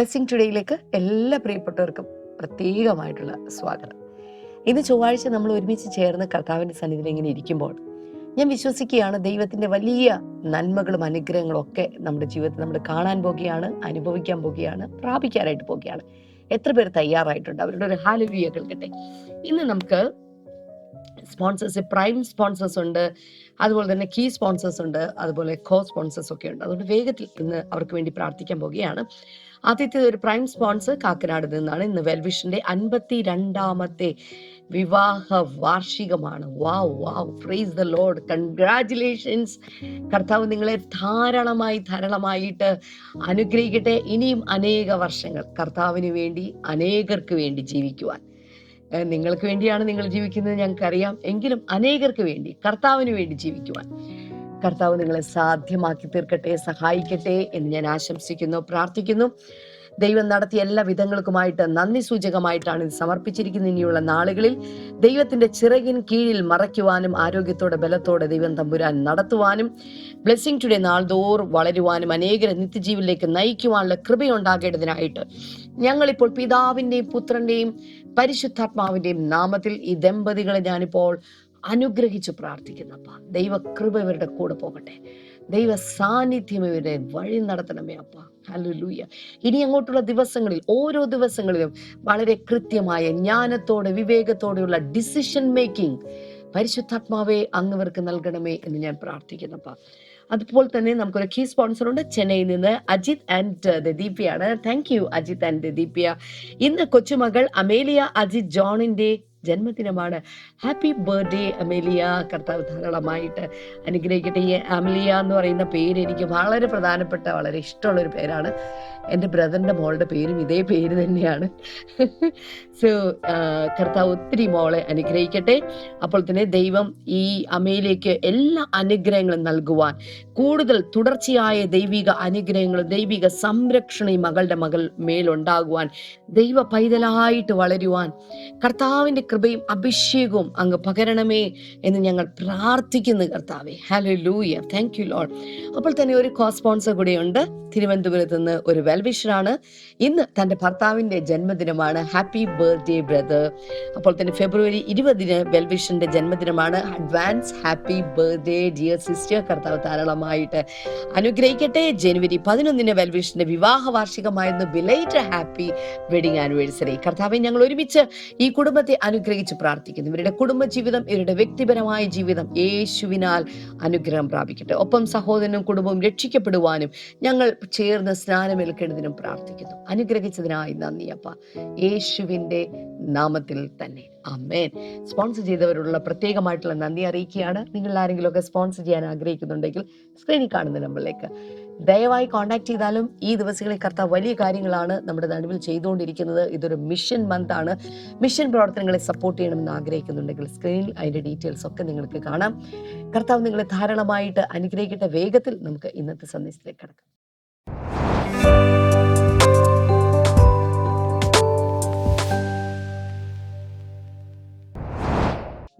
Blessing ടുഡേയിലേക്ക് എല്ലാ പ്രിയപ്പെട്ടവർക്കും പ്രത്യേകമായിട്ടുള്ള സ്വാഗതം. ഇന്ന് ചൊവ്വാഴ്ച നമ്മൾ ഒരുമിച്ച് ചേർന്ന് കർത്താവിന്റെ സന്നിധിയിൽ ഇങ്ങനെ ഇരിക്കുമ്പോൾ ഞാൻ വിശ്വസിക്കുകയാണ് ദൈവത്തിന്റെ വലിയ നന്മകളും അനുഗ്രഹങ്ങളും ഒക്കെ നമ്മുടെ ജീവിതത്തിൽ നമ്മൾ കാണാൻ പോകുകയാണ് അനുഭവിക്കാൻ പോകുകയാണ് പ്രാപിക്കാനായിട്ട് പോകുകയാണ്. എത്ര പേർ തയ്യാറായിട്ടുണ്ട്? അവരുടെ ഒരു ഹാലുവിയ കേൾക്കട്ടെ. ഇന്ന് നമുക്ക് സ്പോൺസേഴ്സ് പ്രൈം സ്പോൺസേഴ്സ് ഉണ്ട് അതുപോലെ തന്നെ കീ സ്പോൺസേഴ്സ് ഉണ്ട് അതുപോലെ കോ സ്പോൺസേഴ്സ് ഒക്കെ ഉണ്ട്. അതുകൊണ്ട് വേഗത്തിൽ ഇന്ന് അവർക്ക് വേണ്ടി പ്രാർത്ഥിക്കാൻ പോകുകയാണ്. ആദ്യത്തെ ഒരു പ്രൈം സ്പോൺസർ കാക്കനാട് നിന്നാണ് ഇന്ന് വെൽവിഷന്റെ അൻപത്തി രണ്ടാമത്തെ വിവാഹ വാർഷികമാണ്. Wow wow. Praise the Lord congratulations കർത്താവ് നിങ്ങളെ ധാരാളമായി ധാരാളമായിട്ട് അനുഗ്രഹിക്കട്ടെ. ഇനിയും അനേക വർഷങ്ങൾ കർത്താവിന് വേണ്ടി അനേകർക്ക് വേണ്ടി ജീവിക്കുവാൻ. നിങ്ങൾക്ക് വേണ്ടിയാണ് നിങ്ങൾ ജീവിക്കുന്നത് ഞങ്ങൾക്കറിയാം. എങ്കിലും അനേകർക്ക് വേണ്ടി കർത്താവിന് വേണ്ടി ജീവിക്കുവാൻ. കർത്താവ് നിങ്ങളെ സാധ്യമാക്കി തീർക്കട്ടെ സഹായിക്കട്ടെ എന്ന് ഞാൻ ആശംസിക്കുന്നു പ്രാർത്ഥിക്കുന്നു. ദൈവം നടത്തിയ എല്ലാ വിധങ്ങൾക്കുമായിട്ട് നന്ദി സൂചകമായിട്ടാണ് ഇത് സമർപ്പിച്ചിരിക്കുന്ന ഇനിയുള്ള നാളുകളിൽ ദൈവത്തിന്റെ ചിറകിൻ കീഴിൽ മറയ്ക്കുവാനും ആരോഗ്യത്തോടെ ബലത്തോടെ ദൈവം തമ്പുരാൻ നടത്തുവാനും ബ്ലെസ്സിങ് ടുഡേ നാൾതോറും വളരുവാനും അനേകരെ നിത്യജീവിലേക്ക് നയിക്കുവാനുള്ള കൃപയുണ്ടാകേണ്ടതിനായിട്ട് ഞങ്ങളിപ്പോൾ പിതാവിന്റെയും പുത്രന്റെയും പരിശുദ്ധാത്മാവിന്റെയും നാമത്തിൽ ഈ ദമ്പതികളെ ഞാനിപ്പോൾ അനുഗ്രഹിച്ചു പ്രാർത്ഥിക്കുന്നപ്പ ദൈവകൃപ ഇവരുടെ കൂടെ പോകട്ടെ. ദൈവ സാന്നിധ്യം ഇവരെ വഴി നടത്തണമേ അപ്പ. ഹല്ലേലൂയ. ഇനി അങ്ങോട്ടുള്ള ദിവസങ്ങളിൽ ഓരോ ദിവസങ്ങളിലും വളരെ കൃത്യമായ ജ്ഞാനത്തോടെ വിവേകത്തോടെയുള്ള ഡിസിഷൻ മേക്കിംഗ് പരിശുദ്ധാത്മാവെ അങ്ങവർക്ക് നൽകണമേ എന്ന് ഞാൻ പ്രാർത്ഥിക്കുന്നപ്പ അതുപോലെ തന്നെ നമുക്കൊരു കീ സ്പോൺസർ ഉണ്ട്. ചെന്നൈയിൽ നിന്ന് Ajith and ദീപ്യയാണ്. Thank you Ajith and Deepya. ഇന്ന് കൊച്ചുമകൾ അമേലിയ അജിത് ജോണിന്റെ ജന്മദിനമാണ്. Happy birthday Amelia. കർത്താവ് ധാരാളമായിട്ട് അനുഗ്രഹിക്കട്ടെ. ഈ അമലിയ എന്ന് പറയുന്ന പേര് എനിക്ക് വളരെ പ്രധാനപ്പെട്ട വളരെ ഇഷ്ടമുള്ള ഒരു പേരാണ്. എന്റെ ബ്രദറിന്റെ മോളുടെ പേരും ഇതേ പേര് തന്നെയാണ്. സോ കർത്താവ് ഒത്തിരി മോളെ അനുഗ്രഹിക്കട്ടെ. അപ്പോൾ തന്നെ ദൈവം ഈ അമേലിയയ്ക്ക് എല്ലാ അനുഗ്രഹങ്ങളും നൽകുവാൻ കൂടുതൽ തുടർച്ചയായ ദൈവിക അനുഗ്രഹങ്ങളും ദൈവിക സംരക്ഷണം ഈ മകളുടെ മകൾ മേലുണ്ടാകുവാൻ ദൈവ പൈതലായിട്ട് വളരുവാൻ കർത്താവിന്റെ കൃപയും അഭിഷേകവും അങ്ങ് പകരണമേ എന്ന് ഞങ്ങൾ പ്രാർത്ഥിക്കുന്നു കർത്താവെ. ഹലോ ലൂയ താങ്ക് യു ലോഡ് അപ്പോൾ തന്നെ ഒരു കോ സ്പോൺസർ കൂടെയുണ്ട്. തിരുവനന്തപുരത്ത് നിന്ന് ഒരു വെൽവിഷറാണ് ഇന്ന് തന്റെ ഭർത്താവിന്റെ ജന്മദിനമാണ്. ഹാപ്പി ബർത്ത്ഡേ ബ്രദർ അപ്പോൾ തന്നെ ഫെബ്രുവരി ഇരുപതിന് വെൽവിഷന്റെ ജന്മദിനമാണ്. Advance happy birthday dear sister കർത്താവ് ധാരാളമായിട്ട് അനുഗ്രഹിക്കട്ടെ. ജനുവരി പതിനൊന്നിന് വെൽവിഷന്റെ വിവാഹ വാർഷികമായിരുന്നു ബിലൈറ്റ് ഹാപ്പി വെഡിങ് ആനിവേഴ്സറി കർത്താവെ ഞങ്ങൾ ഒരുമിച്ച് ഈ കുടുംബത്തെ അനുഗ്രഹിച്ച് പ്രാർത്ഥിക്കുന്നു. ഇവരുടെ കുടുംബജീവിതം ഇവരുടെ വ്യക്തിപരമായ ജീവിതം യേശുവിനാൽ അനുഗ്രഹം പ്രാപിക്കട്ടെ. ഒപ്പം സഹോദരനും കുടുംബവും രക്ഷിക്കപ്പെടുവാനും ഞങ്ങൾ ചേർന്ന് സ്നാനമേൽക്കേണ്ടതിനും പ്രാർത്ഥിക്കുന്നു. അനുഗ്രഹിച്ചതിനായി നന്ദി അപ്പ. യേശുവിന്റെ നാമത്തിൽ തന്നെ. അമ്മേൻ സ്പോൺസർ ചെയ്തവരോടുള്ള പ്രത്യേകമായിട്ടുള്ള നന്ദി അറിയിക്കുകയാണ്. നിങ്ങൾ ആരെങ്കിലുമൊക്കെ സ്പോൺസർ ചെയ്യാൻ ആഗ്രഹിക്കുന്നുണ്ടെങ്കിൽ സ്ക്രീനിൽ കാണുന്ന നമ്പറിലേക്ക് ദയവായി കോണ്ടാക്ട് ചെയ്താലും ഈ ദിവസങ്ങളിൽ കർത്താവ് വലിയ കാര്യങ്ങളാണ് നമ്മുടെ നടുവിൽ ചെയ്തുകൊണ്ടിരിക്കുന്നത്. ഇതൊരു മിഷൻ മന്ത് ആണ്. മിഷൻ പ്രവർത്തനങ്ങളെ സപ്പോർട്ട് ചെയ്യണമെന്ന് ആഗ്രഹിക്കുന്നുണ്ടെങ്കിൽ സ്ക്രീനിൽ അതിന്റെ ഡീറ്റെയിൽസ് ഒക്കെ നിങ്ങൾക്ക് കാണാം. കർത്താവ് നിങ്ങളെ ധാരാളമായിട്ട് അനുഗ്രഹിക്കട്ടെ. വേഗത്തിൽ നമുക്ക് ഇന്നത്തെ സന്ദേശത്തിലേക്ക് കടക്കാം.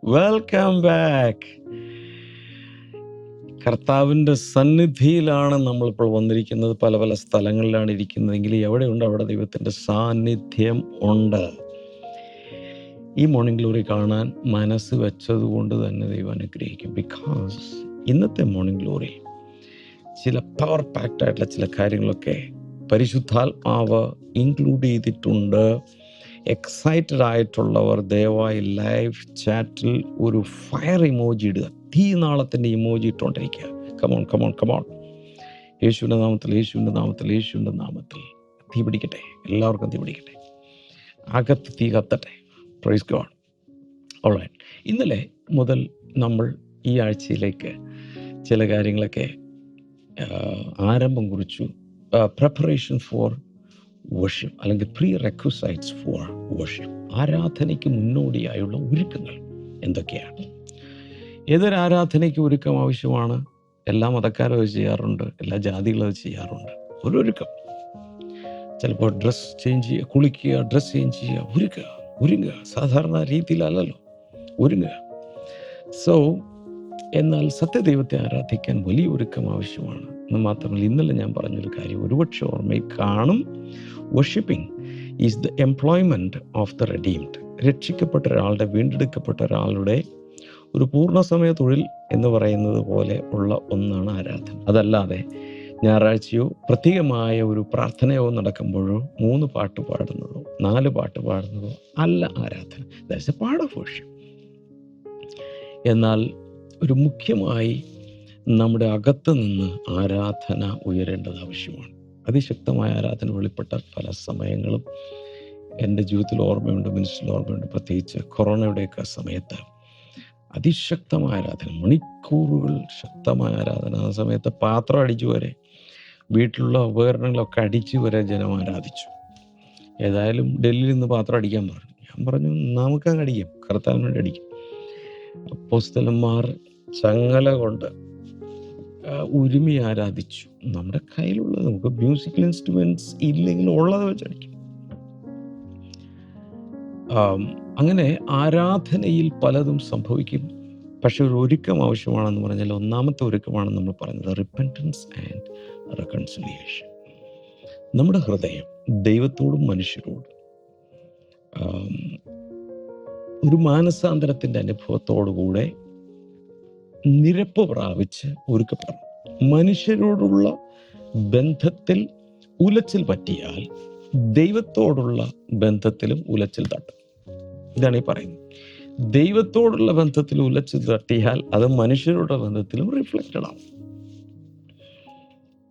വെൽക്കം ബാക്ക് കർത്താവിന്റെ സന്നിധിയിലാണ് നമ്മളിപ്പോൾ വന്നിരിക്കുന്നത്. പല പല സ്ഥലങ്ങളിലാണ് ഇരിക്കുന്നതെങ്കിൽ എവിടെയുണ്ട് അവിടെ ദൈവത്തിന്റെ സാന്നിധ്യം ഉണ്ട്? ഈ മോർണിംഗ് ഗ്ലോറി കാണാൻ മനസ്സ് വെച്ചതുകൊണ്ട് തന്നെ ദൈവം അനുഗ്രഹിക്കും. ബിക്കോസ് ഇന്നത്തെ മോർണിംഗ് ഗ്ലോറി ചില പവർ പാക്ഡ് ആയിട്ടുള്ള ചില കാര്യങ്ങളൊക്കെ പരിശുദ്ധാത്മാവ് ഇൻക്ലൂഡ് ചെയ്തിട്ടുണ്ട്. എക്സൈറ്റഡ് ആയിട്ടുള്ളവർ ദയവായി ലൈവ് ചാറ്റിൽ ഒരു ഫയർ ഇമോജി ഇടുക. തീ നാളത്തിന്റെ emoji ഇട്ടുകൊണ്ടിരിക്കുക. Come on come on come on യേശുവിന്റെ നാമത്തിൽ യേശുവിന്റെ നാമത്തിൽ യേശുവിന്റെ നാമത്തിൽ തീ പിടിക്കട്ടെ. എല്ലാവർക്കും തീ പിടിക്കട്ടെ. അകത്ത് തീ കത്തട്ടെ. പ്രൈസ് ഗോൺ ഓൾറൈറ്റ് ഇന്നലെ മുതൽ നമ്മൾ ഈ ആഴ്ചയിലേക്ക് ചില കാര്യങ്ങളൊക്കെ ആരംഭം കുറിച്ചു. പ്രിപ്പറേഷൻ ഫോർ വർഷിപ്പ് അല്ലെങ്കിൽ പ്രീ റെക്വസൈറ്റ്സ് ഫോർ വർഷിപ്പ് ആരാധനയ്ക്ക് മുന്നോടിയായുള്ള ഒരുക്കങ്ങൾ എന്തൊക്കെയാണ്? ഏതൊരു ആരാധനയ്ക്ക് ഒരുക്കം ആവശ്യമാണ്. എല്ലാ മതക്കാരും അത് ചെയ്യാറുണ്ട്. എല്ലാ ജാതികളും അത് ചെയ്യാറുണ്ട്. ഒരു ഒരുക്കം ചിലപ്പോൾ ഡ്രസ്സ് ചേഞ്ച് ചെയ്യുക കുളിക്കുക ഡ്രസ്സ് ചേഞ്ച് ചെയ്യുക ഒരുക്കുക ഒരുങ്ങുക. സാധാരണ രീതിയിലല്ലല്ലോ. ഒരുങ്ങുക. സോ എന്നാൽ സത്യദൈവത്തെ ആരാധിക്കാൻ വലിയ ഒരുക്കം ആവശ്യമാണ്. എന്ന് മാത്രമല്ല ഇന്നലെ ഞാൻ പറഞ്ഞൊരു കാര്യം. ഒരുപക്ഷെ ഓർമ്മയിൽ കാണും. Worshipping is the employment of the redeemed രക്ഷിക്കപ്പെട്ട ഒരാളുടെ വീണ്ടെടുക്കപ്പെട്ട ഒരാളുടെ ഒരു പൂർണസമയ തൊഴിൽ എന്ന് പറയുന്നത് പോലെ ഉള്ള ഒന്നാണ് ആരാധന. അതല്ലാതെ ഞായറാഴ്ചയോ പ്രത്യേകമായ ഒരു പ്രാർത്ഥനയോ നടക്കുമ്പോഴോ മൂന്ന് പാട്ട് പാടുന്നതോ നാല് പാട്ട് പാടുന്നതോ അല്ല ആരാധന. ദാറ്റ്സ് എ ഓഫ് എന്നാൽ ഒരു മുഖ്യമായി നമ്മുടെ അകത്ത് നിന്ന് ആരാധന ഉയരേണ്ടത് ആവശ്യമാണ്. അതിശക്തമായ ആരാധന വെളിപ്പെട്ട പല സമയങ്ങളും എന്റെ ജീവിതത്തിൽ ഓർമ്മയുണ്ട് മിനിസ്റ്റിൽ ഓർമ്മയുണ്ട്. പ്രത്യേകിച്ച് കൊറോണയുടെയൊക്കെ സമയത്ത് അതിശക്തമായ ആരാധന മണിക്കൂറുകൾ ശക്തമായ ആരാധന. ആ സമയത്ത് പാത്രം അടിച്ചു വരെ വീട്ടിലുള്ള ഉപകരണങ്ങളൊക്കെ അടിച്ചു വരെ ജനം ആരാധിച്ചു. ഏതായാലും ഡൽഹിയിൽ നിന്ന് പാത്രം അടിക്കാൻ പറഞ്ഞു. ഞാൻ പറഞ്ഞു നമുക്കങ്ങ് അടിക്കാം. കർത്താവിന് വേണ്ടി അടിക്കും. അപ്പോസ്തലന്മാർ ചങ്ങല കൊണ്ട് ഉരുമി ആരാധിച്ചു. നമ്മുടെ കയ്യിലുള്ളത് നമുക്ക് മ്യൂസിക്കൽ ഇൻസ്ട്രുമെന്റ്സ് ഇല്ലെങ്കിൽ ഉള്ളത് വെച്ചടിക്കും അങ്ങനെ ആരാധനയിൽ പലതും സംഭവിക്കും. പക്ഷെ ഒരു ഒരുക്കം ആവശ്യമാണെന്ന് പറഞ്ഞാൽ ഒന്നാമത്തെ ഒരുക്കമാണ് നമ്മൾ പറഞ്ഞത് റിപ്പന്റൻസ് ആൻഡ് റെക്കൺസിലിയേഷൻ നമ്മുടെ ഹൃദയം ദൈവത്തോടും മനുഷ്യരോടും ഒരു മാനസാന്തരത്തിന്റെ അനുഭവത്തോടുകൂടെ നിരപ്പ് പ്രാപിച്ച് ഒരുക്കപ്പെടണം മനുഷ്യരോടുള്ള ബന്ധത്തിൽ ഉലച്ചിൽ പറ്റിയാൽ ദൈവത്തോടുള്ള ബന്ധത്തിലും ഉലച്ചിൽ തട്ടും. ഇതാണ് ഈ പറയുന്നത്. ദൈവത്തോടുള്ള ബന്ധത്തിൽ ഉലച്ചു തട്ടിയാൽ അത് മനുഷ്യരുടെ ബന്ധത്തിലും റിഫ്ലക്റ്റഡ് ആവും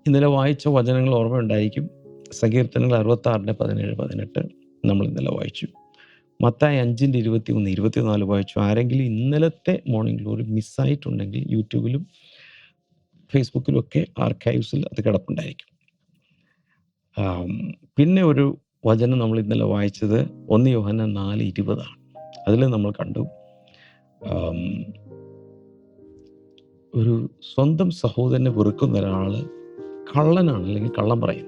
ഇന്നലെ വായിച്ച വചനങ്ങൾ ഓർമ്മയുണ്ടായിരിക്കും സങ്കീർത്തനങ്ങൾ അറുപത്തി ആറിന്റെ പതിനേഴ് പതിനെട്ട് നമ്മൾ ഇന്നലെ വായിച്ചു. മത്തായി അഞ്ചിന്റെ ഇരുപത്തി മൂന്ന് ഇരുപത്തിനാല് വായിച്ചു. ആരെങ്കിലും ഇന്നലത്തെ മോർണിംഗ് ഗ്ലോറി മിസ്സായിട്ടുണ്ടെങ്കിൽ യൂട്യൂബിലും ഫേസ്ബുക്കിലും ഒക്കെ ആർക്കൈവ്സിൽ അത് കിടപ്പുണ്ടായിരിക്കും. പിന്നെ ഒരു വചനം നമ്മൾ ഇന്നലെ വായിച്ചത് ഒന്ന് യോഹന നാല് ഇരുപതാണ്. അതിൽ നമ്മൾ കണ്ടു ഒരു സ്വന്തം സഹോദരനെ വെറുക്കുന്ന ഒരാൾ കള്ളനാണ് അല്ലെങ്കിൽ കള്ളം പറയും.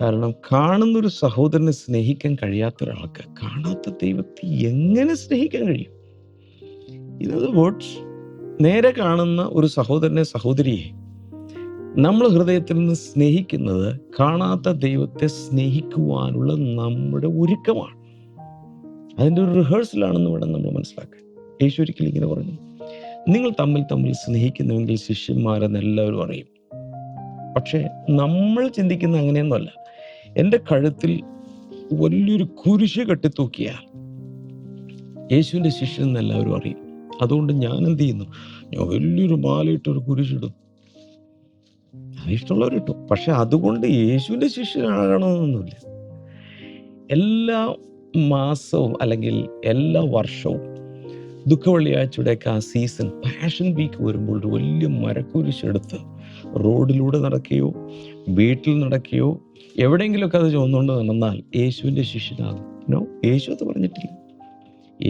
കാരണം കാണുന്ന ഒരു സഹോദരനെ സ്നേഹിക്കാൻ കഴിയാത്ത ഒരാൾക്ക് കാണാത്ത ദൈവത്തെ എങ്ങനെ സ്നേഹിക്കാൻ കഴിയും? ഇന്നത് വേർഡ്സ് നേരെ കാണുന്ന ഒരു സഹോദരനെ സഹോദരിയെ നമ്മൾ ഹൃദയത്തിൽ നിന്ന് സ്നേഹിക്കുന്നത് കാണാത്ത ദൈവത്തെ സ്നേഹിക്കുവാനുള്ള നമ്മുടെ ഒരുക്കമാണ്. അതിന്റെ ഒരു റിഹേഴ്സലാണെന്ന് വേണം നമ്മൾ മനസ്സിലാക്കാൻ. യേശു ഒരിക്കലും ഇങ്ങനെ പറഞ്ഞു. നിങ്ങൾ തമ്മിൽ തമ്മിൽ സ്നേഹിക്കുന്നുവെങ്കിൽ ശിഷ്യന്മാരെന്ന് എല്ലാവരും അറിയും. പക്ഷേ നമ്മൾ ചിന്തിക്കുന്ന അങ്ങനെയൊന്നുമല്ല. എന്റെ കഴുത്തിൽ വലിയൊരു കുരിശ് കെട്ടിത്തൂക്കിയാൽ യേശുവിന്റെ ശിഷ്യൻ എന്ന് എല്ലാവരും അറിയും. അതുകൊണ്ട് ഞാൻ എന്ത് ചെയ്യുന്നു? ഞാൻ വലിയൊരു മാലയിട്ട് ഒരു കുരിശിടും അത് ഇഷ്ടമുള്ളവരിട്ടു പക്ഷെ അതുകൊണ്ട് യേശുവിന്റെ ശിഷ്യനാകണമെന്നൊന്നുമില്ല എല്ലാ മാസവും അല്ലെങ്കിൽ എല്ലാ വർഷവും ദുഃഖവെള്ളിയാഴ്ചയുടെയൊക്കെ ആ സീസൺ പാഷൻ വീക്ക് വരുമ്പോൾ ഒരു വലിയ മരക്കുരിശെടുത്ത് റോഡിലൂടെ നടക്കുകയോ വീട്ടിൽ നടക്കുകയോ എവിടെയെങ്കിലുമൊക്കെ അത് ചോന്നുകൊണ്ട് നടന്നാൽ യേശുവിന്റെ ശിഷ്യനാകും. യേശു അത് പറഞ്ഞിട്ടില്ല.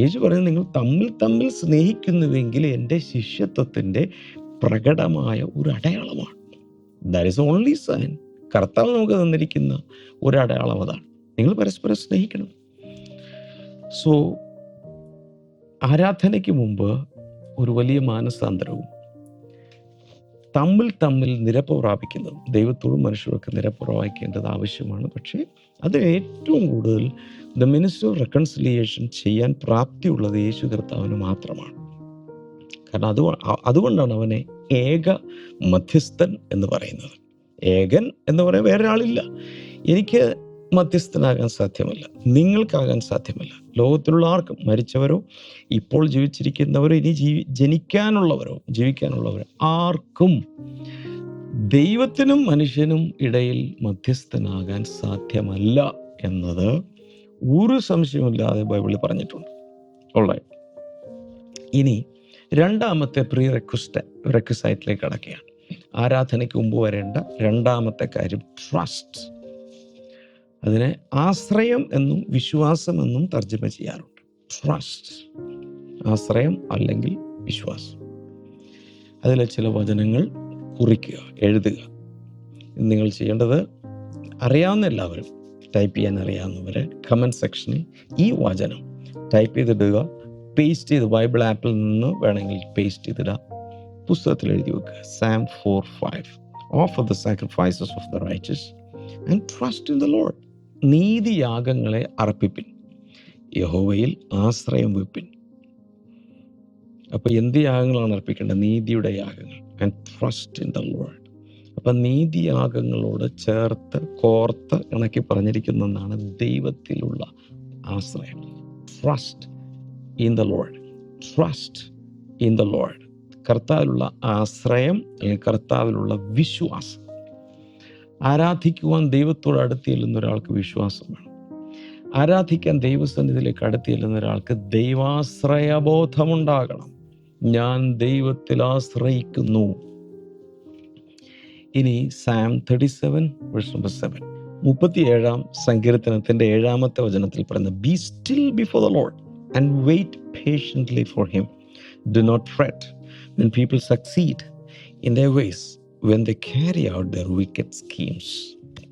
യേശു പറയുന്നത് നിങ്ങൾ തമ്മിൽ തമ്മിൽ സ്നേഹിക്കുന്നുവെങ്കിൽ എന്റെ ശിഷ്യത്വത്തിന്റെ പ്രകടമായ ഒരു അടയാളമാണ്. ദാറ്റ് ഇസ് ഓൺലി സൈൻ കർത്താവ് നമുക്ക് തന്നിരിക്കുന്ന ഒരടയാളം അതാണ്. നിങ്ങൾ പരസ്പരം സ്നേഹിക്കണം. സോ ആരാധനയ്ക്ക് മുമ്പ് ഒരു വലിയ മാനസാന്തരവും തമ്മിൽ തമ്മിൽ നിരപ്പ് പ്രാപിക്കുന്നതും ദൈവത്തോടും മനുഷ്യരൊക്കെ നിരപ്പ് പ്രാപിക്കേണ്ടത് ആവശ്യമാണ്. പക്ഷേ അത് ഏറ്റവും കൂടുതൽ ദ മിനിസ്റ്റർ ഓഫ് റെക്കൺസിലിയേഷൻ ചെയ്യാൻ പ്രാപ്തിയുള്ളത് യേശു കർത്താവിന് മാത്രമാണ്. കാരണം അത് അതുകൊണ്ടാണ് അവനെ ഏക മധ്യസ്ഥൻ എന്ന് പറയുന്നത്. ഏകൻ എന്ന് പറയാൻ വേറെ ആളില്ല എനിക്ക് മധ്യസ്ഥനാകാൻ സാധ്യമല്ല. നിങ്ങൾക്കാകാൻ സാധ്യമല്ല. ലോകത്തിലുള്ള ആർക്കും മരിച്ചവരോ ഇപ്പോൾ ജീവിച്ചിരിക്കുന്നവരോ ഇനി ജീവി ജനിക്കാനുള്ളവരോ ജീവിക്കാനുള്ളവരോ ആർക്കും ദൈവത്തിനും മനുഷ്യനും ഇടയിൽ മധ്യസ്ഥനാകാൻ സാധ്യമല്ല എന്നത് ഒരു സംശയമില്ലാതെ ബൈബിളിൽ പറഞ്ഞിട്ടുണ്ട്. ഉള്ള ഇനി രണ്ടാമത്തെ പ്രീ റെക്വസ്റ്റ് റെക്വസൈറ്റിലേക്ക് കടക്കുകയാണ്. ആരാധനയ്ക്ക് മുമ്പ് വരേണ്ട രണ്ടാമത്തെ കാര്യം ട്രസ്റ്റ് അതിനെ ആശ്രയം എന്നും വിശ്വാസം എന്നും തർജമ ചെയ്യാറുണ്ട്. ട്രസ്റ്റ് ആശ്രയം അല്ലെങ്കിൽ വിശ്വാസം. അതിലെ ചില വചനങ്ങൾ കുറിക്കുക എഴുതുക. നിങ്ങൾ ചെയ്യേണ്ടത് അറിയാവുന്ന എല്ലാവരും ടൈപ്പ് ചെയ്യാൻ അറിയാവുന്നവരെ കമന്റ് സെക്ഷനിൽ ഈ വചനം ടൈപ്പ് ചെയ്തിടുക. പേസ്റ്റ് ചെയ്ത് ബൈബിൾ ആപ്പിൽ നിന്ന് വേണമെങ്കിൽ പേസ്റ്റ് ചെയ്തിടാം. പുസ്തകത്തിൽ എഴുതി വെക്കുക. Psalm four five of the sacrifices of the righteous and trust in the Lord നീതിയാഗങ്ങളെ അർപ്പിപ്പിൻ. യഹോവയിൽ ആശ്രയം വെപ്പിൻ. അപ്പോൾ എന്ത് യാഗങ്ങളാണ് അർപ്പിക്കേണ്ടത്? നീതിയുടെ യാഗങ്ങൾ. And trust in the Lord അപ്പം നീതിയാഗങ്ങളോട് ചേർത്ത് കോർത്ത് ഇണക്കി പറഞ്ഞിരിക്കുന്നതാണ് ദൈവത്തിലുള്ള ആശ്രയം. Trust in the Lord trust in the Lord കർത്താവിലുള്ള ആശ്രയം അല്ലെങ്കിൽ കർത്താവിലുള്ള വിശ്വാസം. ആരാധിക്കുവാൻ ദൈവത്തോട് അടുത്ത് ചെല്ലുന്ന ഒരാൾക്ക് വിശ്വാസം വേണം ആരാധിക്കാൻ ദൈവസന്നിധിയിലേക്ക് അടുത്ത് ചെല്ലുന്ന ഒരാൾക്ക് ദൈവാശ്രയബോധമുണ്ടാകണം. ഞാൻ ദൈവത്തിൽ ആശ്രയിക്കുന്നു. ഇനി psalm thirty seven number seven മുപ്പത്തിയേഴാം സങ്കീർത്തനത്തിന്റെ ഏഴാമത്തെ വചനത്തിൽ പറയുന്ന be still before the Lord and wait patiently for Him. Do not fret. When people succeed in their ways, when they carry out their wicked schemes.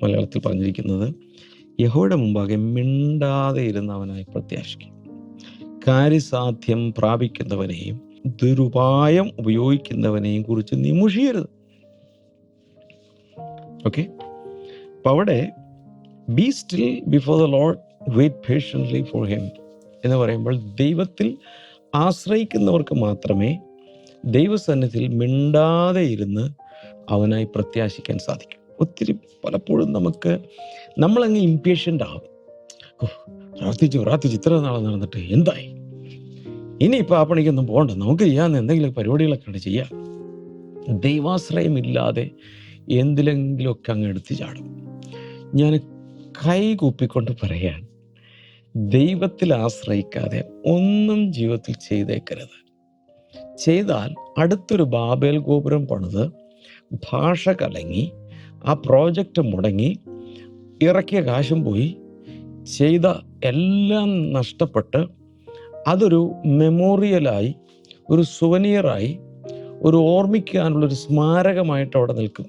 മലയാളത്തിൽ പറഞ്ഞിരിക്കുന്നത് യഹോയുടെ മുമ്പാകെ മിണ്ടാതെ ഇരുന്നവനായി പ്രത്യാശിക്കും. കാര്യസാധ്യം പ്രാപിക്കുന്നവനെയും ദുരുപായം ഉപയോഗിക്കുന്നവനെയും കുറിച്ച് നിമുഷിയരുത്. ഓക്കെ അപ്പം അവിടെ be still before the Lord wait patiently for him എന്ന് പറയുമ്പോൾ ദൈവത്തിൽ ആശ്രയിക്കുന്നവർക്ക് മാത്രമേ ദൈവസന്നിധിയിൽ മിണ്ടാതെ ഇരുന്ന് അവനായി പ്രത്യാശിക്കാൻ സാധിക്കും. ഒത്തിരി പലപ്പോഴും നമുക്ക് നമ്മളങ്ങ് ഇമ്പേഷ്യന്റ് ആവും. പ്രാർത്ഥിച്ചു പ്രാർത്ഥിച്ചു ഇത്ര നാളെ നടന്നിട്ട് എന്തായി? ഇനിയിപ്പോൾ ആ പണിക്കൊന്നും പോകണ്ട. നമുക്ക് ചെയ്യാമെന്ന് എന്തെങ്കിലും പരിപാടികളൊക്കെ ഉണ്ട് ചെയ്യാം. ദൈവാശ്രയമില്ലാതെ എന്തിലെങ്കിലുമൊക്കെ അങ്ങ് എടുത്തു ചാടും. ഞാൻ കൈ കൂപ്പിക്കൊണ്ട് പറയാൻ ദൈവത്തിൽ ആശ്രയിക്കാതെ ഒന്നും ജീവിതത്തിൽ ചെയ്തേക്കരുത്. ചെയ്താൽ അടുത്തൊരു ബാബേൽ ഗോപുരം പണിത് ഭാഷ കലങ്ങി ആ പ്രോജക്റ്റ് മുടങ്ങി ഇറക്കിയ കാശും പോയി ചെയ്ത എല്ലാം നഷ്ടപ്പെട്ട് അതൊരു മെമ്മോറിയലായി ഒരു സുവനിയറായി ഒരു ഓർമ്മിക്കാനുള്ളൊരു സ്മാരകമായിട്ട് അവിടെ നിൽക്കും.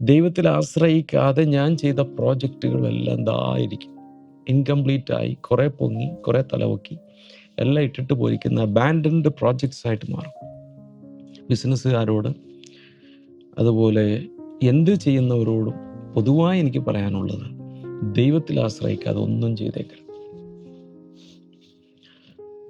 ദൈവത്തിൽ ആശ്രയിക്കാതെ ഞാൻ ചെയ്ത പ്രോജക്റ്റുകളെല്ലാം എന്തായിരിക്കും ഇൻകംപ്ലീറ്റ് ആയി കുറേ പൊങ്ങി കുറേ തലവൊക്കി എല്ലാം ഇട്ടിട്ട് പോയിരിക്കുന്ന ബാൻഡൻഡ് പ്രോജക്ട്സ് ആയിട്ട് മാറും. ബിസിനസ്സുകാരോട് അതുപോലെ എന്ത് ചെയ്യുന്നവരോടും പൊതുവായി എനിക്ക് പറയാനുള്ളത് ദൈവത്തിൽ ആശ്രയിക്കാതെ ഒന്നും ചെയ്തേക്കരുത്.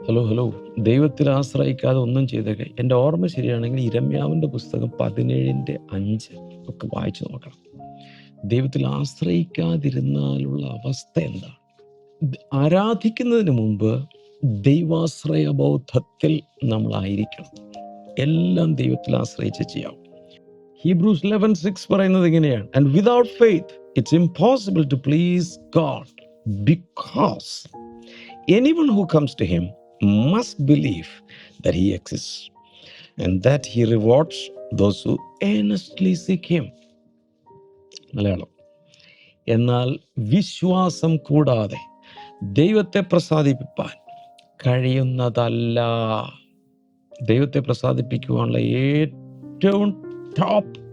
ഹലോ ഹലോ ദൈവത്തിൽ ആശ്രയിക്കാതെ ഒന്നും ചെയ്തേക്കെ എന്റെ ഓർമ്മ ശരിയാണെങ്കിൽ ഇരമ്യാവിന്റെ പുസ്തകം പതിനേഴിന്റെ അഞ്ച് ഒക്കെ വായിച്ചു നോക്കണം. ദൈവത്തിൽ ആശ്രയിക്കാതിരുന്നാലുള്ള അവസ്ഥ എന്താണ്? ആരാധിക്കുന്നതിന് മുമ്പ് ദൈവാശ്രയ ബോധത്തിൽ നമ്മളായിരിക്കണം. എല്ലാം ദൈവത്തിൽ ആശ്രയിച്ച് ചെയ്യാം. ഹീബ്രൂസ് ലെവൻ സിക്സ് പറയുന്നത് ഇങ്ങനെയാണ്. And without faith it's impossible to please God because anyone who comes to him must believe that he exists and that he rewards those who earnestly seek him Malayalam. എന്നാൽ വിശ്വാസം കൂടാതെ ദൈവത്തെ പ്രസാദിപ്പിപ്പാൻ കഴിയുന്നതല്ല. ദൈവത്തെ പ്രസാദിപ്പിക്കുവാനുള്ള ഏറ്റവും top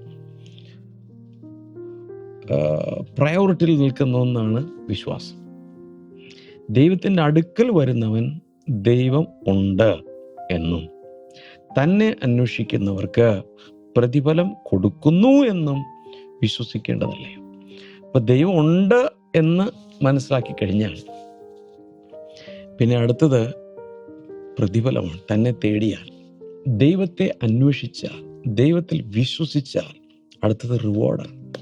പ്രയോറിറ്റിയിൽ നിൽക്കുന്ന ഒന്നാണ് വിശ്വാസം. ദൈവത്തിന്റെ അടുക്കൽ വരുന്നവൻ ദൈവം ഉണ്ട് എന്നും തന്നെ അന്വേഷിക്കുന്നവർക്ക് പ്രതിഫലം കൊടുക്കുന്നു എന്നും വിശ്വസിക്കേണ്ടതല്ലേ? അപ്പോൾ ദൈവം ഉണ്ട് എന്ന് മനസ്സിലാക്കി കഴിഞ്ഞാൽ പിന്നെ അടുത്തത് പ്രതിഫലമാണ്. തന്നെ തേടിയാൽ ദൈവത്തെ അന്വേഷിച്ചാൽ ദൈവത്തിൽ വിശ്വസിച്ചാൽ അടുത്തത് റിവാർഡാണ്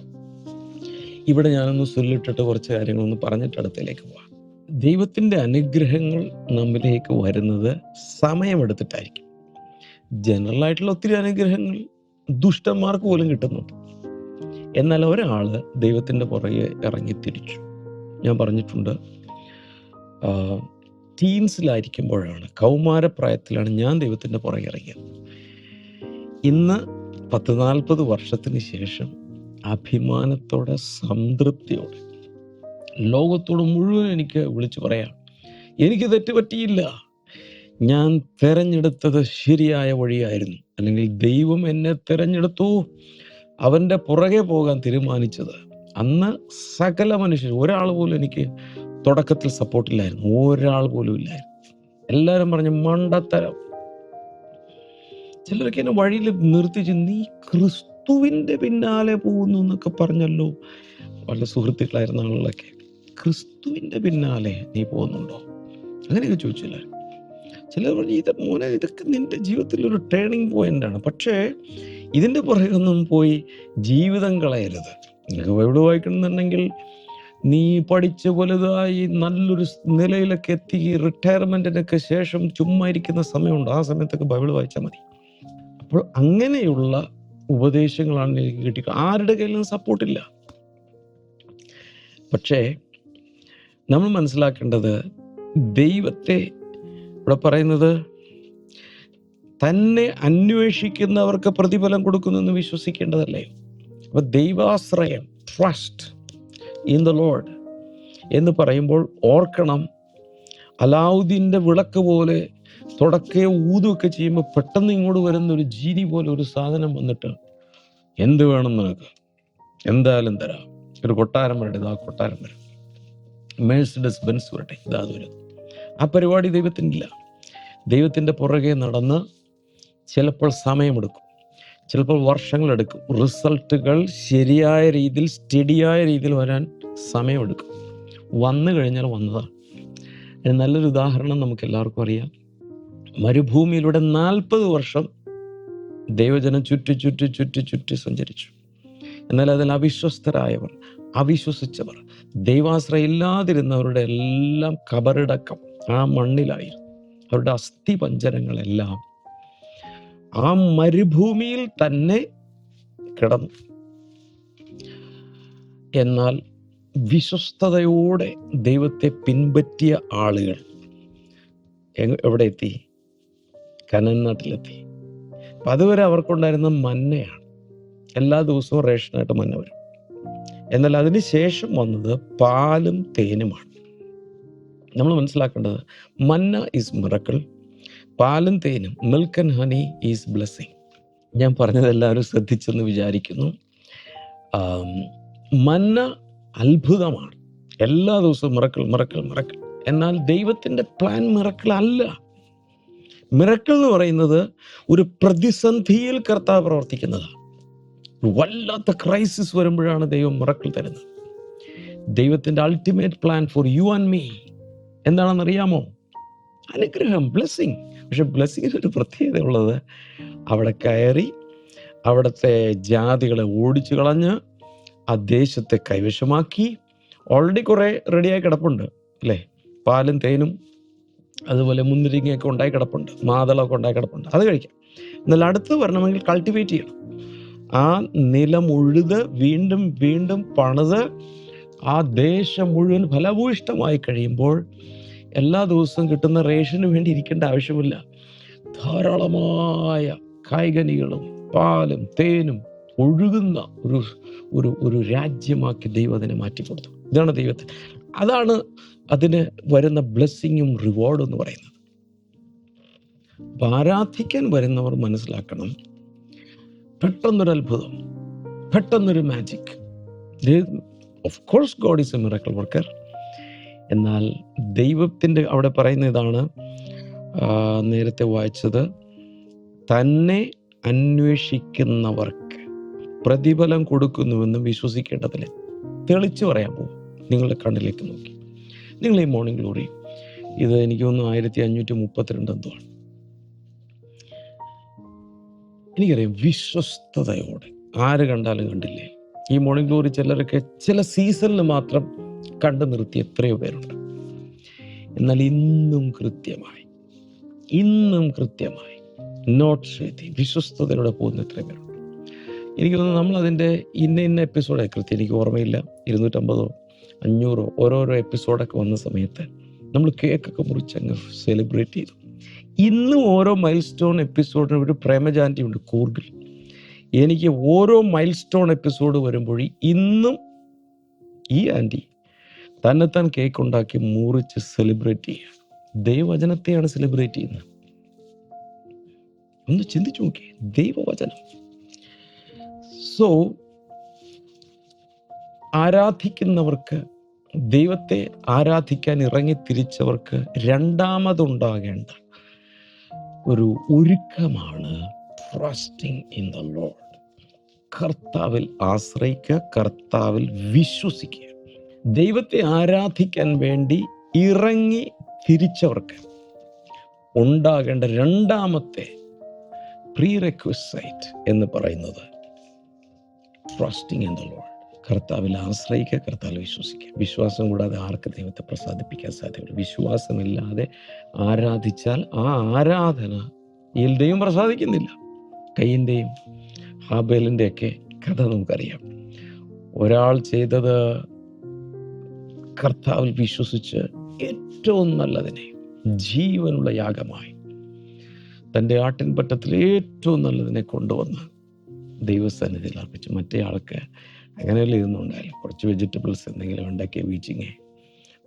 ഇവിടെ ഞാനൊന്ന് ചൊല്ലിട്ടിട്ട് കുറച്ച് കാര്യങ്ങളൊന്ന് പറഞ്ഞിട്ട് അടുത്തേക്ക് പോവാം. ദൈവത്തിന്റെ അനുഗ്രഹങ്ങൾ നമ്മിലേക്ക് വരുന്നത് സമയമെടുത്തിട്ടായിരിക്കും. ജനറൽ ആയിട്ടുള്ള ഒത്തിരി അനുഗ്രഹങ്ങൾ ദുഷ്ടന്മാർക്ക് പോലും കിട്ടുന്നുണ്ട്. എന്നാൽ ഒരാൾ ദൈവത്തിന്റെ പുറകെ ഇറങ്ങി തിരിച്ചു. ഞാൻ പറഞ്ഞിട്ടുണ്ട് ടീൻസിലായിരിക്കുമ്പോഴാണ് കൗമാരപ്രായത്തിലാണ് ഞാൻ ദൈവത്തിന്റെ പുറകെ ഇറങ്ങിയത്. ഇന്ന് പത്ത് നാൽപ്പത് വർഷത്തിന് ശേഷം അഭിമാനത്തോടെ സംതൃപ്തിയോടെ ലോകത്തോട് മുഴുവൻ എനിക്ക് വിളിച്ചു പറയാം എനിക്ക് തെറ്റ് പറ്റിയില്ല. ഞാൻ തിരഞ്ഞെടുത്തത് ശരിയായ വഴിയായിരുന്നു. അല്ലെങ്കിൽ ദൈവം എന്നെ തിരഞ്ഞെടുത്തു. അവന്റെ പുറകെ പോകാൻ തീരുമാനിച്ചത്. അന്ന് സകല മനുഷ്യർ ഒരാൾ പോലും എനിക്ക് തുടക്കത്തിൽ സപ്പോർട്ടില്ലായിരുന്നു. ഒരാൾ പോലും ഇല്ലായിരുന്നു. എല്ലാവരും പറഞ്ഞു മണ്ടത്തരം. ചിലരൊക്കെ എന്നെ വഴിയിൽ നിർത്തിച്ച് നീ ക്രിസ്തുവിന്റെ പിന്നാലെ പോകുന്നു എന്നൊക്കെ പറഞ്ഞല്ലോ. വല്ല സുഹൃത്തുക്കളായിരുന്ന ആളുകളൊക്കെ ക്രിസ്തുവിന്റെ പിന്നാലെ നീ പോകുന്നുണ്ടോ? അങ്ങനെയൊക്കെ ചോദിച്ചില്ല ചിലർ പറഞ്ഞു ഇത് മോനെ ഇതൊക്കെ നിന്റെ ജീവിതത്തിൽ ഒരു ടേണിംഗ് പോയിന്റ് ആണ്. പക്ഷേ ഇതിന്റെ പുറകൊന്നും പോയി ജീവിതം കളയരുത്. നിങ്ങൾക്ക് ബൈബിൾ വായിക്കണമെന്നുണ്ടെങ്കിൽ നീ പഠിച്ച് വലുതായി നല്ലൊരു നിലയിലൊക്കെ എത്തി റിട്ടയർമെന്റിനൊക്കെ ശേഷം ചുമ്മാ ഇരിക്കുന്ന സമയമുണ്ട്. ആ സമയത്തൊക്കെ ബൈബിൾ വായിച്ചാൽ മതി. അപ്പോൾ അങ്ങനെയുള്ള ഉപദേശങ്ങളാണ് എനിക്ക് കിട്ടി ആരുടെ കയ്യിലും സപ്പോർട്ടില്ല പക്ഷേ നമ്മൾ മനസ്സിലാക്കേണ്ടത് ദൈവത്തെ ഇവിടെ പറയുന്നത് തന്നെ അന്വേഷിക്കുന്നവർക്ക് പ്രതിഫലം കൊടുക്കുന്നു എന്ന് വിശ്വസിക്കേണ്ടതല്ലേ? അപ്പൊ ദൈവാശ്രയം ട്രസ്റ്റ് ഇൻ ദ ലോഡ് എന്ന് പറയുമ്പോൾ ഓർക്കണം അലാവുദ്ദീന്റെ വിളക്ക് പോലെ തുടക്കേ ഊതുമൊക്കെ ചെയ്യുമ്പോൾ പെട്ടെന്ന് ഇങ്ങോട്ട് വരുന്ന ഒരു ജീവി പോലെ ഒരു സാധനം വന്നിട്ട് എന്ത് വേണം നിനക്ക്? എന്തായാലും തരാം. ഒരു കൊട്ടാരം വരട്ടെ ഇതാ കൊട്ടാരം വരും. മേഴ്സിഡസ് ബെൻസ് വരട്ടെ ഇതാ വരുന്നു ആ പരിപാടി ദൈവത്തിനില്ല. ദൈവത്തിന്റെ പുറകെ നടന്ന് ചിലപ്പോൾ സമയമെടുക്കും. ചിലപ്പോൾ വർഷങ്ങളെടുക്കും. റിസൾട്ടുകൾ ശരിയായ രീതിയിൽ സ്റ്റഡിയായ രീതിയിൽ വരാൻ സമയമെടുക്കും. വന്നു കഴിഞ്ഞാൽ വന്നതാണ്. അതിന് നല്ലൊരു ഉദാഹരണം നമുക്ക് എല്ലാവർക്കും അറിയാം. മരുഭൂമിയിലൂടെ നാൽപ്പത് വർഷം ദൈവജനം ചുറ്റി ചുറ്റി ചുറ്റി ചുറ്റി സഞ്ചരിച്ചു. എന്നാൽ അതിൽ അവിശ്വസ്തരായവർ അവിശ്വസിച്ചവർ ദൈവാശ്രയം ഇല്ലാതിരുന്നവരുടെ എല്ലാം കബറടക്കം ആ മണ്ണിലായിരുന്നു. അവരുടെ അസ്ഥി പഞ്ചരങ്ങളെല്ലാം ആ മരുഭൂമിയിൽ തന്നെ കിടന്നു. എന്നാൽ വിശ്വസ്തയോടെ ദൈവത്തെ പിൻപറ്റിയ ആളുകൾ എവിടെ എത്തി? കനൻ നാട്ടിലെത്തി. അപ്പം അതുവരെ അവർക്കുണ്ടായിരുന്ന മന്നയാണ്. എല്ലാ ദിവസവും റേഷനായിട്ട് മന്ന വരും. എന്നാൽ അതിന് ശേഷം വന്നത് പാലും തേനുമാണ്. നമ്മൾ മനസ്സിലാക്കേണ്ടത് മന്ന ഇസ് മിറക്കിൾ പാലും തേനും milk and honey is blessing ഞാൻ പറഞ്ഞതെല്ലാവരും ശ്രദ്ധിച്ചെന്ന് വിചാരിക്കുന്നു. മന്ന അത്ഭുതമാണ്. എല്ലാ ദിവസവും മിറക്കൾ മിറക്കൾ മിറക്കൾ എന്നാൽ ദൈവത്തിന്റെ പ്ലാൻ മിറക്കൾ അല്ല. മിറക്കൾ എന്ന് പറയുന്നത് ഒരു പ്രതിസന്ധിയിൽ കർത്താവ് പ്രവർത്തിക്കുന്നതാണ്. വല്ലാത്ത ക്രൈസിസ് വരുമ്പോഴാണ് ദൈവം മിറക്കൾ തരുന്നത്. ദൈവത്തിന്റെ ultimate plan for you and me എന്താണെന്നറിയാമോ? അനുഗ്രഹം ബ്ലെസ്സിങ് പക്ഷെ ബ്ലെസ്സിങ്ങിന് ഒരു പ്രത്യേകത ഉള്ളത് അവിടെ കയറി അവിടുത്തെ ജാതികളെ ഓടിച്ചു കളഞ്ഞ് ആ ദേശത്തെ കൈവശമാക്കി. ഓൾറെഡി കുറേ റെഡിയായി കിടപ്പുണ്ട് അല്ലേ? പാലും തേനും അതുപോലെ മുന്തിരിങ്ങയൊക്കെ ഉണ്ടായി കിടപ്പുണ്ട് മാതളമൊക്കെ ഉണ്ടായി കിടപ്പുണ്ട്. അത് കഴിക്കാം. എന്നാൽ അടുത്ത് വരണമെങ്കിൽ കൾട്ടിവേറ്റ് ചെയ്യണം. ആ നിലം ഉഴുത് വീണ്ടും വീണ്ടും പണിത് ആ ദേശം മുഴുവൻ ഫലഭൂയിഷ്ടമായി കഴിയുമ്പോൾ എല്ലാ ദിവസവും കിട്ടുന്ന റേഷന് വേണ്ടി ഇരിക്കേണ്ട ആവശ്യമില്ല. ധാരാളമായ കായ്കനികളും പാലും തേനും ഒഴുകുന്ന ഒരു ഒരു ഒരു രാജ്യമാക്കി ദൈവം അതിനെ മാറ്റിക്കൊടുത്തു. ഇതാണ് ദൈവത്തിൽ. അതാണ് അതിന് വരുന്ന ബ്ലെസ്സിങ്ങും റിവാർഡും എന്ന് പറയുന്നത്. ആരാധിക്കാൻ വരുന്നവർ മനസ്സിലാക്കണം. പെട്ടെന്നൊരു അത്ഭുതം. പെട്ടെന്നൊരു magic of course God is a miracle worker എന്നാൽ ദൈവത്തിന്റെ അവിടെ പറയുന്ന ഇതാണ് നേരത്തെ വായിച്ചത് തന്നെ അന്വേഷിക്കുന്നവർക്ക് പ്രതിഫലം കൊടുക്കുന്നുവെന്ന് വിശ്വസിക്കേണ്ടതില്ല. തെളിച്ചു പറയാൻ പോകും. നിങ്ങളുടെ കണ്ണിലേക്ക് നോക്കി. നിങ്ങൾ ഈ മോർണിംഗ് ഗ്ലോറി ഇത് എനിക്ക് തോന്നുന്നു ആയിരത്തി അഞ്ഞൂറ്റി മുപ്പത്തിരണ്ട് എന്തോ ആണ്. എനിക്കറിയാം വിശ്വസ്തയോടെ ആര് കണ്ടാലും കണ്ടില്ലേ? ഈ മോർണിംഗ് ഗ്ലോറി ചിലരൊക്കെ ചില സീസണിൽ മാത്രം കണ്ടു നിർത്തി എത്രയോ പേരുണ്ട്. എന്നാൽ ഇന്നും കൃത്യമായി ഇന്നും കൃത്യമായി നോട്ട് എഴുതി വിശ്വസ്തതയിലൂടെ പോകുന്ന എത്ര പേരുണ്ട്. എനിക്ക് തോന്നുന്നു നമ്മൾ അതിന്റെ ഇന്ന ഇന്ന എപ്പിസോഡ് കൃത്യം. എനിക്ക് ഓർമ്മയില്ല. ഇരുന്നൂറ്റമ്പതോ അഞ്ഞൂറോ ഓരോരോ എപ്പിസോഡൊക്കെ വന്ന സമയത്ത് നമ്മൾ കേക്കൊക്കെ മുറിച്ച് അങ്ങ് സെലിബ്രേറ്റ് ചെയ്തു. ഇന്നും ഓരോ മൈൽ സ്റ്റോൺ എപ്പിസോഡിനും ഒരു പ്രേമജാന്തി ഉണ്ട് കൂർഗിൽ. എനിക്ക് ഓരോ മൈൽ സ്റ്റോൺ എപ്പിസോഡ് വരുമ്പോൾ ഇന്നും ഈ ആന്റി തന്നെത്താൻ കേക്ക് ഉണ്ടാക്കി മുറിച്ച് സെലിബ്രേറ്റ് ചെയ്യുക ദൈവവചനത്തെയാണ് സെലിബ്രേറ്റ് ചെയ്യുന്നത്. ഒന്ന് ചിന്തിച്ചു നോക്കി ദൈവവചനം. സോ ആരാധിക്കുന്നവർക്ക് ദൈവത്തെ ആരാധിക്കാൻ ഇറങ്ങി തിരിച്ചവർക്ക് രണ്ടാമതുണ്ടാകേണ്ട ഒരു ഒരുക്കമാണ് ട്രസ്റ്റിംഗ് ഇൻ ദ ലോഡ് കർത്താവിൽ ആശ്രയിക്കുക കർത്താവിൽ വിശ്വസിക്കുക. ദൈവത്തെ ആരാധിക്കാൻ വേണ്ടി ഇറങ്ങി തിരിച്ചവർക്ക് ഉണ്ടാകേണ്ട രണ്ടാമത്തെ പ്രീ റെക്വസൈറ്റ് എന്ന് പറയുന്നത് ട്രസ്റ്റിംഗ് ഇൻ കർത്താവിൽ ആശ്രയിക്കുക കർത്താവിൽ വിശ്വസിക്കുക. വിശ്വാസം കൂടാതെ ആർക്ക് ദൈവത്തെ പ്രസാദിപ്പിക്കാൻ സാധ്യമല്ല വിശ്വാസമില്ലാതെ ആരാധിച്ചാൽ ആ ആരാധന ഇതിന്റെയും പ്രസാദിക്കുന്നില്ല. കയ്യിന്റെയും ഹാബേലിന്റെയൊക്കെ കഥ നമുക്കറിയാം. ഒരാൾ ചെയ്തത് കർത്താവിൽ വിശ്വസിച്ച് ഏറ്റവും നല്ലതിനെ ജീവനുള്ള യാഗമായി തന്റെ ആട്ടിൻപറ്റത്തിൽ ഏറ്റവും നല്ലതിനെ കൊണ്ടുവന്ന് ദൈവസന്നിധിയിൽ അർപ്പിച്ചു മറ്റേ ആൾക്ക് അങ്ങനെയല്ല ഇതൊന്നുണ്ടായാലും കുറച്ച് വെജിറ്റബിൾസ് എന്തെങ്കിലും ഉണ്ടാക്കിയ വീച്ചിങ്ങ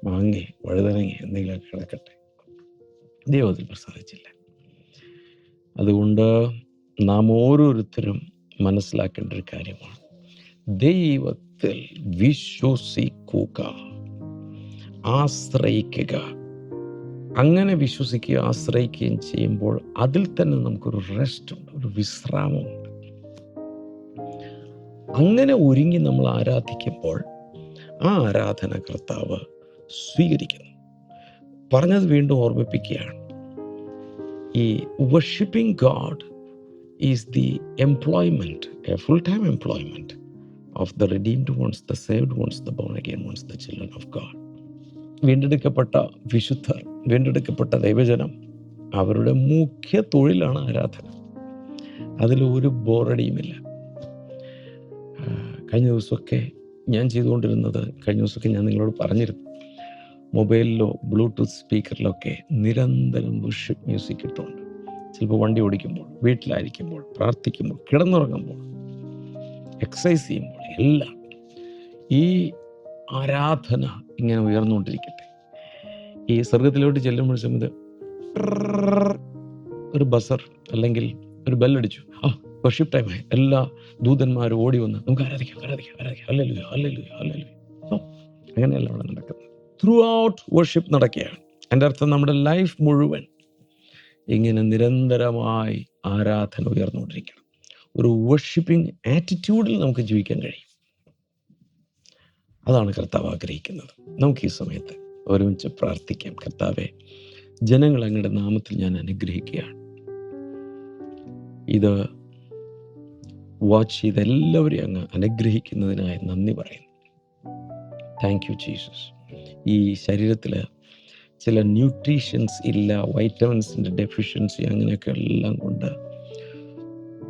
മാങ്ങി വഴുതനങ്ങി എന്തെങ്കിലുമൊക്കെ കിടക്കട്ടെ. ദൈവത്തിൽ പ്രസാദിച്ചില്ല. അതുകൊണ്ട് നാം ഓരോരുത്തരും മനസ്സിലാക്കേണ്ട ഒരു കാര്യമാണ്. ദൈവത്തിൽ വിശ്വസിക്കുക. ആശ്രയിക്കുക. അങ്ങനെ വിശ്വസിക്കുകയും ആശ്രയിക്കുകയും ചെയ്യുമ്പോൾ അതിൽ തന്നെ നമുക്കൊരു റെസ്റ്റ് ഉണ്ട് ഒരു വിശ്രാമമുണ്ട് അങ്ങനെ ഒരുങ്ങി നമ്മൾ ആരാധിക്കുമ്പോൾ ആ ആരാധന കർത്താവ് സ്വീകരിക്കുന്നു. പറഞ്ഞത് വീണ്ടും ഓർമ്മിപ്പിക്കുകയാണ്. ഈ worshipping God is the employment a full time employment of the redeemed ones the saved ones the born again ones the children of God വീണ്ടെടുക്കപ്പെട്ട വിശുദ്ധർ വീണ്ടെടുക്കപ്പെട്ട ദൈവജനം അവരുടെ മുഖ്യ തൊഴിലാണ് ആരാധന. അതിലൊരു ബോറടിയുമില്ല. കഴിഞ്ഞ ദിവസമൊക്കെ ഞാൻ ചെയ്തുകൊണ്ടിരുന്നത് കഴിഞ്ഞ ദിവസമൊക്കെ ഞാൻ നിങ്ങളോട് പറഞ്ഞിരുന്നു. മൊബൈലിലോ ബ്ലൂടൂത്ത് സ്പീക്കറിലോ ഒക്കെ നിരന്തരം വർഷിപ്പ് മ്യൂസിക് ഇട്ടുകൊണ്ട് ചിലപ്പോൾ വണ്ടി ഓടിക്കുമ്പോൾ വീട്ടിലായിരിക്കുമ്പോൾ പ്രാർത്ഥിക്കുമ്പോൾ കിടന്നുറങ്ങുമ്പോൾ എക്സസൈസ് ചെയ്യുമ്പോൾ എല്ലാം. ഈ ആരാധന ഇങ്ങനെ ഉയർന്നുകൊണ്ടിരിക്കട്ടെ. ഈ സ്വർഗത്തിലോട്ട് ചെല്ലുമ്പോൾ സമയത്ത് ഒരു ബസർ അല്ലെങ്കിൽ ഒരു ബെല്ലടിച്ചു ആ വർഷിപ്പ് ടൈമായി എല്ലാ ദൂതന്മാരും ഓടി വന്ന് നമുക്ക് ആരാധിക്കാം ആരാധിക്കാം ആരാധിക്കാം. അല്ലല്ലോ അല്ലല്ലോ അല്ലല്ലോ അങ്ങനെയല്ല അവിടെ നടക്കുന്നത്. ത്രൂ ഔട്ട് വർഷിപ്പ് നടക്കുകയാണ്. എന്റെ അർത്ഥം നമ്മുടെ ലൈഫ് മുഴുവൻ ഇങ്ങനെ നിരന്തരമായി ആരാധന ഉയർന്നുകൊണ്ടിരിക്കണം. ഒരു വർഷിപ്പിംഗ് ആറ്റിറ്റ്യൂഡിൽ നമുക്ക് ജീവിക്കാൻ കഴിയും. അതാണ് കർത്താവ് ആഗ്രഹിക്കുന്നത്. നമുക്ക് ഈ സമയത്ത് ഒരുമിച്ച് പ്രാർത്ഥിക്കാം. കർത്താവെ ജനങ്ങൾ അങ്ങയുടെ നാമത്തിൽ ഞാൻ അനുഗ്രഹിക്കുകയാണ്. ഇത് വാച്ച് ചെയ്ത് എല്ലാവരെയും അങ്ങ് അനുഗ്രഹിക്കുന്നതിനായി നന്ദി പറയുന്നു. താങ്ക് യു ജീസസ് ഈ ശരീരത്തിൽ ചില ന്യൂട്രീഷൻസ് ഇല്ല വൈറ്റമിൻസിന്റെ ഡെഫിഷ്യൻസി അങ്ങനെയൊക്കെ എല്ലാം കൊണ്ട്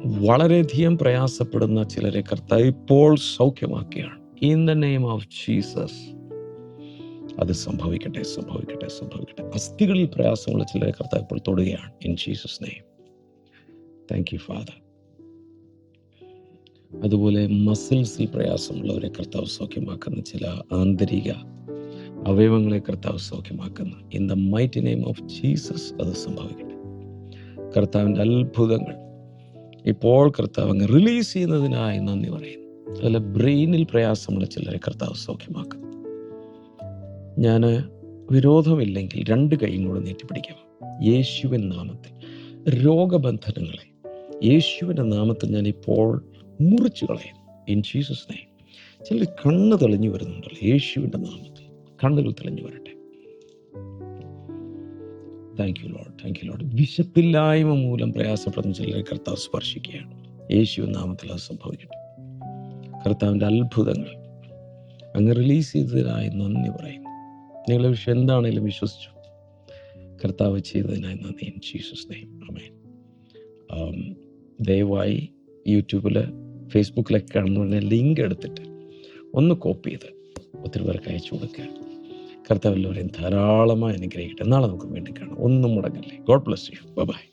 വളരെയധികം പ്രയാസപ്പെടുന്ന ചിലരെ കർത്താവ് ഇപ്പോൾ സൗഖ്യമാക്കുകയാണ്. In the name of Jesus അത് സംഭവിക്കട്ടെ സംഭവിക്കട്ടെ സംഭവിക്കട്ടെ. അസ്ഥികളിൽ പ്രയാസമുള്ള ചിലരെ കർത്താവ് ഇപ്പോൾ തൊടുകയാണ്. In Jesus name thank you Father അതുപോലെ മസിൽസിൽ പ്രയാസമുള്ളവരെ കർത്താവ് സൗഖ്യമാക്കുന്ന ചില ആന്തരിക അവയവങ്ങളെ കർത്താവ് സൗഖ്യമാക്കുന്ന. In the might name of Jesus അത് സംഭവിക്കട്ടെ. കർത്താവിന്റെ അത്ഭുതങ്ങൾ ഇപ്പോൾ കർത്താവ് അങ്ങ് റിലീസ് ചെയ്യുന്നതിനായി നന്ദി പറയുന്നു. അതുപോലെ ബ്രെയിനിൽ പ്രയാസമുള്ള ചിലരെ കർത്താവ് സൗഖ്യമാക്കുന്നു ഞാൻ വിരോധമില്ലെങ്കിൽ രണ്ട് കൈയും കൂടെ നീട്ടിപ്പിടിക്കാം. യേശുവിൻ നാമത്തിൽ. രോഗബന്ധനങ്ങളെ. യേശുവിന്റെ നാമത്തിൽ ഞാൻ ഇപ്പോൾ മുറിച്ചു കളയുന്നു ഇൻ ജീസസ് നെയ്മ് ചിലർ കണ്ണ് തെളിഞ്ഞു വരുന്നുണ്ടല്ലോ. യേശുവിന്റെ നാമത്തിൽ. കണ്ണുകൾ തെളിഞ്ഞു വരട്ടെ. Thank you Lord thank you Lord വിശപ്പില്ലായ്മ മൂലം പ്രയാസപ്പെടുന്ന ചിലരെ കർത്താവ് സ്പർശിക്കുകയാണ്. യേശു നാമത്തിൽ അത് സംഭവിക്കട്ടെ. കർത്താവിന്റെ അത്ഭുതങ്ങൾ. അങ്ങ് റിലീസ് ചെയ്തതിനായി നന്ദി പറയുന്നു. നിങ്ങളെ വിഷയം എന്താണേലും വിശ്വസിച്ചു. കർത്താവ് ചെയ്തതിനായി നന്ദി. ജീസസ് നെയ്മ് ദയവായി യൂട്യൂബിൽ ഫേസ്ബുക്കിലൊക്കെ കാണുന്ന ലിങ്ക് എടുത്തിട്ട് ഒന്ന് കോപ്പി ചെയ്ത് ഒത്തിരി പേർക്ക് അയച്ചു കൊടുക്കുക. കർത്താവ് എല്ലാവരെയും ധാരാളമായി അനുഗ്രഹിക്കട്ടെ. നാളെ നമുക്ക് വേണ്ടി കാണാം. ഒന്നും മുടങ്ങല്ലേ. God bless you bye